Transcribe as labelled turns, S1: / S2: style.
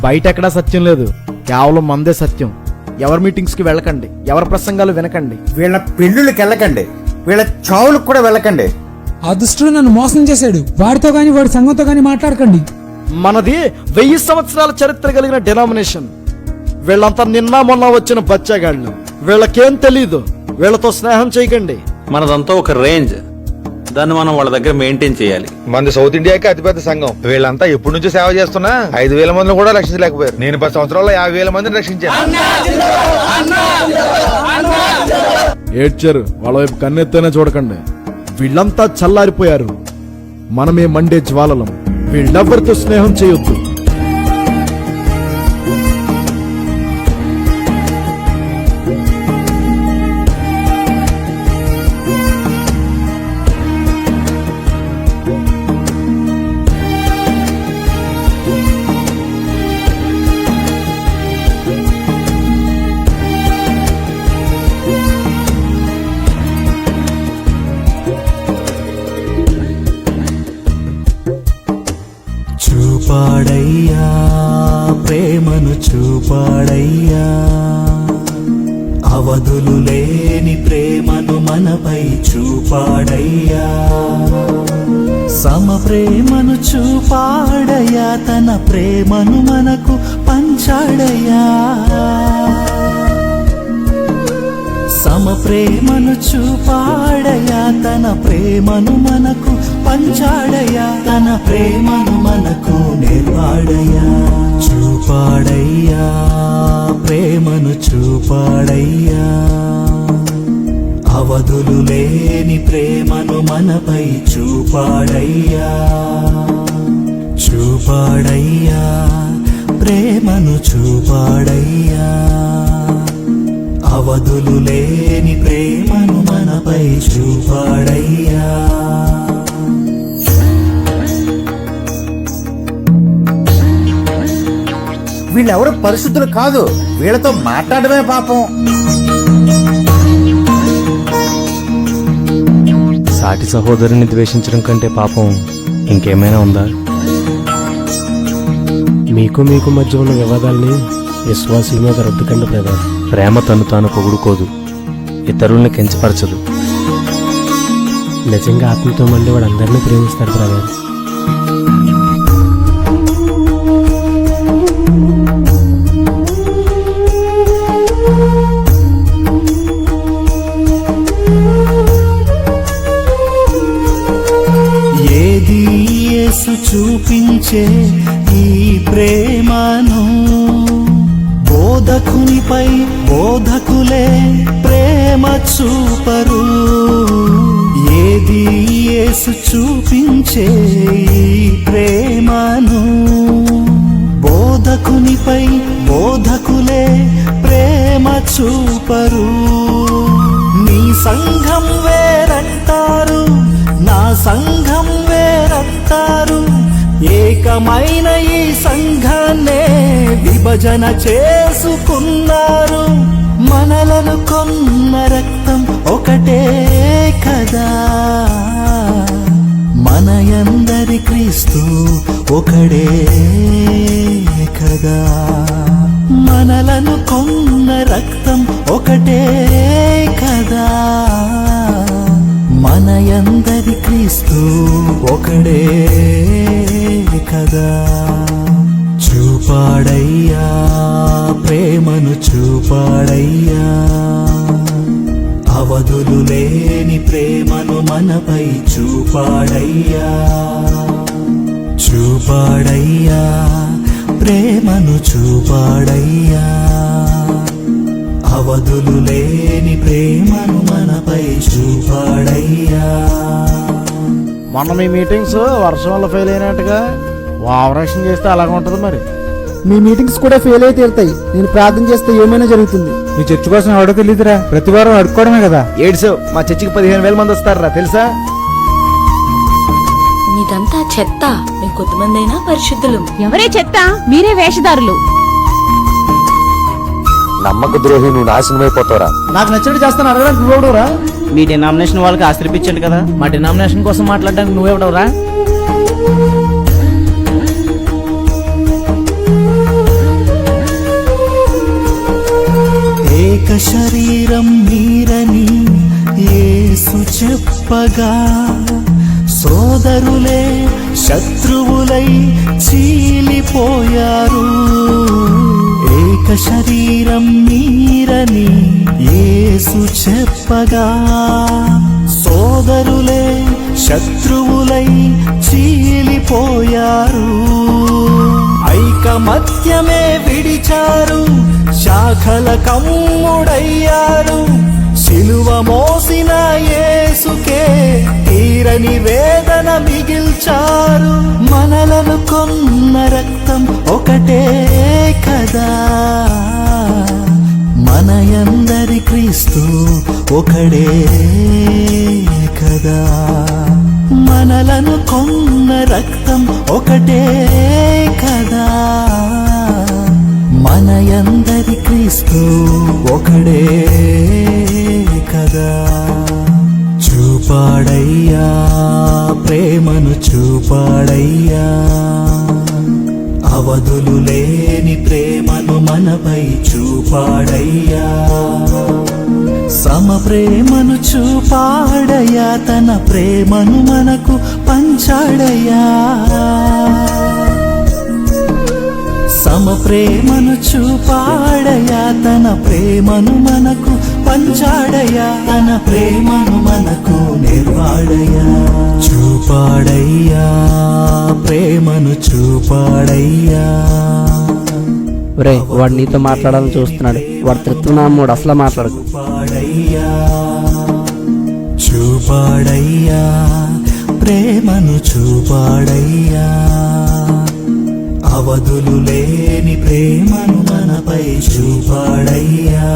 S1: బయట ఎక్కడా సత్యం లేదు. కేవలం మందే సత్యం. ఎవరి మీటింగ్స్కి వెళ్ళకండి. ఎవరి ప్రసంగాలు వినకండి.
S2: వీళ్ళ పెళ్ళిళ్ళకి వెళ్ళకండి. వీళ్ళ చావులకు కూడా వెళ్ళకండి.
S3: ఆ దుష్టుడు నన్ను మోసం చేశాడు. వాడితో గాని వాడి సంఘంతో గాని మాట్లాడకండి.
S1: మనది వెయ్యి సంవత్సరాల చరిత్ర కలిగిన డినామినేషన్. వీళ్ళంతా నిన్న మొన్న వచ్చిన బచ్చగాళ్ళు. వీళ్ళకేం తెలీదు. వీళ్ళతో స్నేహం చేయకండి.
S4: మనదంతా ఒక రేంజ్. దాన్ని మనం వాళ్ళ దగ్గర మెయింటైన్ చేయాలి.
S5: మంది సౌత్ ఇండియాకి అతిపెద్ద సంఘం. వీళ్ళంతా ఎప్పటి నుంచో సేవ చేస్తున్నా ఐదు వేల మందిని కూడా రక్షించలేకపోయారు. నేను పది సంవత్సరాల్లో యాభై వేల మందిని రక్షించాను.
S1: ఏడ్చారు. వాళ్ళ వైపు కన్నెత్తేనే చూడకండి. వీళ్ళంతా చల్లారిపోయారు. మనమే మండే జ్వాలలం. వీళ్ళెవ్వరితో స్నేహం చేయొద్దు.
S6: చూపాడయ్యా ప్రేమను చూపాడయ్యా. అవధులు లేని ప్రేమను మనపై చూపాడయ్యా. సమ ప్రేమను చూపాడయ్యా తన ప్రేమను మనకు పంచాడయ్యా. సమ ప్రేమను చూపాడయా తన ప్రేమను మనకు పంచాడయా తన ప్రేమను మనకు నేర్పాడయా? చూపాడయ్యా ప్రేమను చూపాడయ్యా. అవధులు లేని ప్రేమను మనపై చూపాడయ్యా. చూపాడయ్యా ప్రేమను చూపాడయ్యా. అవధులు లేని ప్రేమను మనపై చూపాడయ్యా.
S2: వీళ్ళెవరు పరిశుద్ధులు కాదు వీళ్ళతో మాట్లాడమే పాపం.
S7: సాటి సహోదరుని ద్వేషించడం కంటే పాపం ఇంకేమైనా ఉందా? మీకు మీకు మధ్య ఉన్న వివాదాల్ని విశ్వాసుల మీద రుద్దకండి బ్రదర్. ప్రేమ తను తాను పొగుడుకోదు. ఇతరుల్ని కించపరచదు. నిజంగా ఆత్మతో మళ్ళీ వాడు అందరినీ ప్రేమిస్తాడు బ్రదర్.
S6: ఏది యేసు చూపించే ఈ ప్రేమను బోధకునిపై బోధకులే ప్రేమ చూపరు. ఏది యేసు చూపించే ప్రేమను? బోధకునిపై బోధకులే ప్రేమ చూపరు. నీ సంఘం వేరంటారు నా సంఘం వేరంటారు. ఏకమైన విభజన చేసుకున్నారు. మనలను కొన్న రక్తం ఒకటే కదా. మనయందరి క్రీస్తు ఒకడే కదా. మనలను కొన్న రక్తం ఒకటే కదా. మనయందరి క్రీస్తు ఒకడే కదా. చూపాడయ్యా ప్రేమను చూపాడయ్యా. అవధులు లేని ప్రేమను మనపై చూపాడయ్యా. చూపాడయ్యా ప్రేమను చూపాడయ్యా. అవధులు లేని ప్రేమను మనపై చూపాడయ్యా.
S1: మొన్న మీ మీటింగ్స్ వర్షం వల్ల ఫెయిల్ అయినట్టుగా ఓవరాక్షన్ చేస్తే అలాగ ఉంటుంది మరి.
S8: మీ మీటింగ్స్ కూడా ఫెయిల్ అయి తీరుతాయి. నేను ప్రార్థన చేస్తే ఏమైనా జరుగుతుంది?
S3: మీ చర్చ కోసం ఎవడో తెలియదురా ప్రతి వారం అడుక్కోవడమే కదా.
S1: ఏడ్స్ మా చర్చికి పదిహేను వేల మంది వస్తారా తెలుసా?
S9: మీదంతా చెత్త. మేము కొద్దిమంది అయినా పరిశుద్ధులు.
S10: ఎవరే చెత్త? మీరే వేషధారులు.
S7: నమ్మక ద్రోహి నువ్వు నాశనమైపోతావురా
S1: నాకు నచ్చినట్టు చేస్తాను అడగడానికి నువ్వెవడవురా
S8: మీ డినామినేషన్ వాళ్ళకి ఆశ్రయించండి కదా. మా డినామినేషన్ కోసం మాట్లాడడానికి నువ్వెవడవురా
S6: ఏక శరీరం మీరని ఏసు చెప్పగా సోదరులే శత్రువులై చీలిపోయారు. ఏక శరీరం మీరని ఏసు చెప్పగా సోదరులే శత్రువులై చీలిపోయారు. ఐకమత్యమే విడిచారు. శాఖల కమ్ముడయ్యారు. శిలువ మోసిన యేసుకే తీరని వేదన మిగిల్చారు. మనలను కొన్న రక్తం ఒకటే కదా. మనయందరి క్రీస్తు ఒకడే కదా. మనలను కొన్న రక్తం ఒకటే కదా. మన మనయందరి క్రీస్తు ఒకడే కదా. చూపాడయ్యా ప్రేమను చూపాడయ్యా. అవధులు లేని ప్రేమను మనపై చూపాడయ్యా. సమ ప్రేమను చూపాడయ్యా తన ప్రేమను మనకు పంచాడయ్యా. ప్రేమను చూపాడయ్యా తన ప్రేమను మనకు పంచాడయ్యా తన ప్రేమను మనకు నిర్వాడయ్యా చూపాడయ్యా ప్రేమను చూపాడయ్యా.
S8: రే వాడు నీతో మాట్లాడాలని చూస్తున్నాడు. వాడు తృప్తినామూడు అసలు మాట్లాడకు.
S6: చూపాడయ్యా ప్రేమను చూపాడయ్యా. అవధులు లేని ప్రేమను మనపై చూపాడయ్యా.